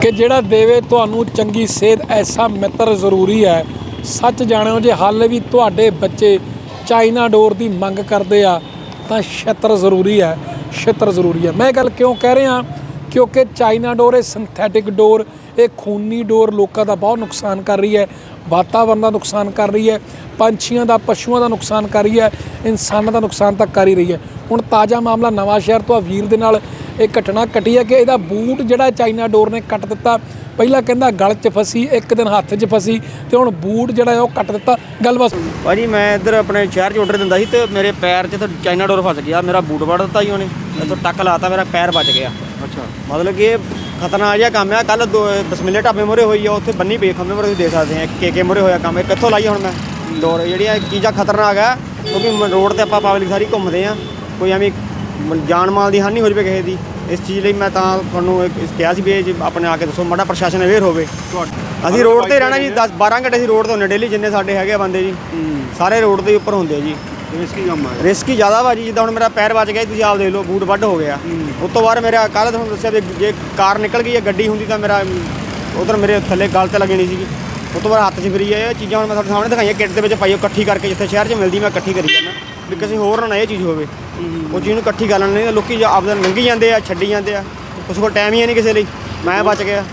ਕਿ ਜਿਹੜਾ ਦੇਵੇ ਤੁਹਾਨੂੰ ਚੰਗੀ ਸਿਹਤ, ਐਸਾ ਮਿੱਤਰ ਜ਼ਰੂਰੀ ਹੈ। ਸੱਚ ਜਾਣਿਓ, ਜੇ ਹਾਲੇ ਵੀ ਤੁਹਾਡੇ ਬੱਚੇ ਚਾਈਨਾ ਡੋਰ ਦੀ ਮੰਗ ਕਰਦੇ ਆ, ਤਾਂ ਛਿੱਤਰ ਜ਼ਰੂਰੀ ਹੈ, ਛਿੱਤਰ ਜ਼ਰੂਰੀ ਹੈ। ਮੈਂ ਇਹ ਗੱਲ ਕਿਉਂ ਕਹਿ ਰਿਹਾ? ਕਿਉਂਕਿ ਚਾਈਨਾ ਡੋਰ, ਇਹ ਸਿੰਥੈਟਿਕ ਡੋਰ, ਇਹ ਖੂਨੀ ਡੋਰ ਲੋਕਾਂ ਦਾ ਬਹੁਤ ਨੁਕਸਾਨ ਕਰ ਰਹੀ ਹੈ ਵਾਤਾਵਰਣ ਦਾ ਨੁਕਸਾਨ ਕਰ ਰਹੀ ਹੈ, ਪੰਛੀਆਂ ਦਾ, ਪਸ਼ੂਆਂ ਦਾ ਨੁਕਸਾਨ ਕਰ ਰਹੀ ਹੈ, ਇਨਸਾਨਾਂ ਦਾ ਨੁਕਸਾਨ ਤਾਂ ਕਰ ਹੀ ਰਹੀ ਹੈ। ਹੁਣ ਤਾਜ਼ਾ ਮਾਮਲਾ ਨਵਾਂ ਸ਼ਹਿਰ ਤੋਂ ਆ, ਵੀਰ ਦੇ ਨਾਲ ਇਹ ਘਟਨਾ ਘਟੀ ਹੈ ਕਿ ਇਹਦਾ ਬੂਟ ਜਿਹੜਾ ਚਾਈਨਾ ਡੋਰ ਨੇ ਕੱਟ ਦਿੱਤਾ। ਪਹਿਲਾਂ ਕਹਿੰਦਾ ਗਲ 'ਚ ਫਸੀ ਇੱਕ ਦਿਨ ਹੱਥ 'ਚ ਫਸੀ ਤੇ ਹੁਣ ਬੂਟ ਜਿਹੜਾ ਹੈ ਉਹ ਕੱਟ ਦਿੱਤਾ। ਗੱਲ ਬਸ ਭਾਜੀ ਮੈਂ ਇੱਧਰ ਆਪਣੇ ਸ਼ਹਿਰ 'ਚ ਆਰਡਰ ਦਿੰਦਾ ਸੀ ਤੇ ਮੇਰੇ ਪੈਰ 'ਚ ਤਾਂ ਚਾਈਨਾ ਡੋਰ ਫਸ ਗਿਆ। ਮੇਰਾ ਬੂਟ ਵੜ ਦਿੱਤਾ ਜੀ ਉਹਨੇ। ਇੱਥੋਂ ਟੱਕ ਲਾਤਾ ਮੇਰਾ ਪੈਰ ਬਚ ਗਿਆ। ਅੱਛਾ। ਮਤਲਬ ਕਿ ਇਹ ਖਤਰਨਾਕ ਜਿਹਾ ਕੰਮ ਆ। ਕੱਲ ਬਸਮਿਲੇ ਢਾਬੇ ਮੋਰੇ ਹੋਈ ਆ ਉੱਥੇ ਬੰਨੀ ਪਈ ਖੰਮੇ ਮੋਰੇ ਤੁਸੀਂ ਦੇਖ ਸਕਦੇ ਆ। ਕੇ ਕੇ ਮੋਰੇ ਹੋਇਆ ਕੰਮ। ਇਹ ਕਿੱਥੋਂ ਲਾਈ ਹੁਣ ਮੈਂ? ਡੋਰ ਜਿਹੜੀਆਂ ਚੀਜ਼ਾਂ ਖਤਰਨਾਕ ਆ। ਕਿਉਂਕਿ ਰੋਡ ਤੇ ਆਪਾਂ ਪਬਲਿਕ ਸਾਰੀ ਘੁੰਮਦੇ ਆ। ਕੋਈ ਐਵੇਂ ਜਾਨ ਮਾਲ ਦੀ ਹਾਨੀ ਹੋ ਜਵੇ ਕਿਸੇ ਦੀ ਇਸ ਚੀਜ਼ ਲਈ ਮੈਂ ਤਾਂ ਤੁਹਾਨੂੰ ਇੱਕ ਕਿਹਾ ਸੀ ਵੀ ਇਹ ਜੇ ਆਪਣੇ ਆ ਕੇ ਦੱਸੋ ਮਾੜਾ ਪ੍ਰਸ਼ਾਸਨ ਅਵੇਅਰ ਹੋਵੇ। ਅਸੀਂ ਰੋਡ ਤੇ ਰਹਿਣਾ ਜੀ 10 12 ਘੰਟੇ ਅਸੀਂ ਰੋਡ ਤੇ ਹੁੰਦੇ ਡੇਲੀ ਜਿੰਨੇ ਸਾਡੇ ਹੈਗੇ ਆ ਬੰਦੇ ਜੀ ਸਾਰੇ ਰੋਡ ਦੇ ਉੱਪਰ ਹੁੰਦੇ ਆ ਜੀ। ਰਿਸਕੀ ਕੰਮ ਆ ਰਿਸਕ ਹੀ ਜ਼ਿਆਦਾ ਵਾ ਜੀ ਜਿੱਦਾਂ ਹੁਣ ਮੇਰਾ ਪੈਰ ਬਚ ਗਿਆ ਤੁਸੀਂ ਆਪ ਦੇਖ ਲਓ ਬੂਟ ਵੱਢ ਹੋ ਗਿਆ। ਉਸ ਤੋਂ ਬਾਅਦ ਮੇਰਾ ਕੱਲ ਤੁਹਾਨੂੰ ਦੱਸਿਆ ਵੀ ਜੇ ਕਾਰ ਨਿਕਲ ਗਈ ਜਾਂ ਗੱਡੀ ਹੁੰਦੀ ਤਾਂ ਮੇਰਾ ਉਧਰ ਮੇਰੇ ਥੱਲੇ ਗਲ ਤੇ ਲੱਗਣੀ ਸੀਗੀ। ਉਸ ਤੋਂ ਬਾਅਦ ਹੱਥ 'ਚ ਫਰੀ ਇਹ ਚੀਜ਼ਾਂ ਹੁਣ ਮੈਂ ਤੁਹਾਡੇ ਸਾਹਮਣੇ ਦਿਖਾਈਆਂ ਕਿੱਟ ਦੇ ਵਿੱਚ ਪਾਈਓ ਇਕੱਠੀ ਕਰਕੇ ਜਿੱਥੇ ਸ਼ਹਿਰ 'ਚ ਮਿਲਦੀ ਮੈਂ ਇਕੱਠੀ ਕਰੀ ਜਾਂਦਾ। ਵੀ ਕਿਸੇ ਹੋਰ ਨਾ ਇਹ ਚੀਜ਼ ਹੋਵੇ। ਉਹ ਚੀਜ਼ ਨੂੰ ਇਕੱਠੀ ਕਰ ਲੈਣੀ ਨਹੀਂ ਲੋਕੀ ਆਪਦਾ ਲੰਘੀ ਜਾਂਦੇ ਆ ਛੱਡੀ ਜਾਂਦੇ ਆ। ਉਸ ਕੋਲ ਟਾਈਮ ਹੈ ਨਹੀਂ ਕਿਸੇ ਲਈ। ਮੈਂ ਬਚ ਗਿਆ।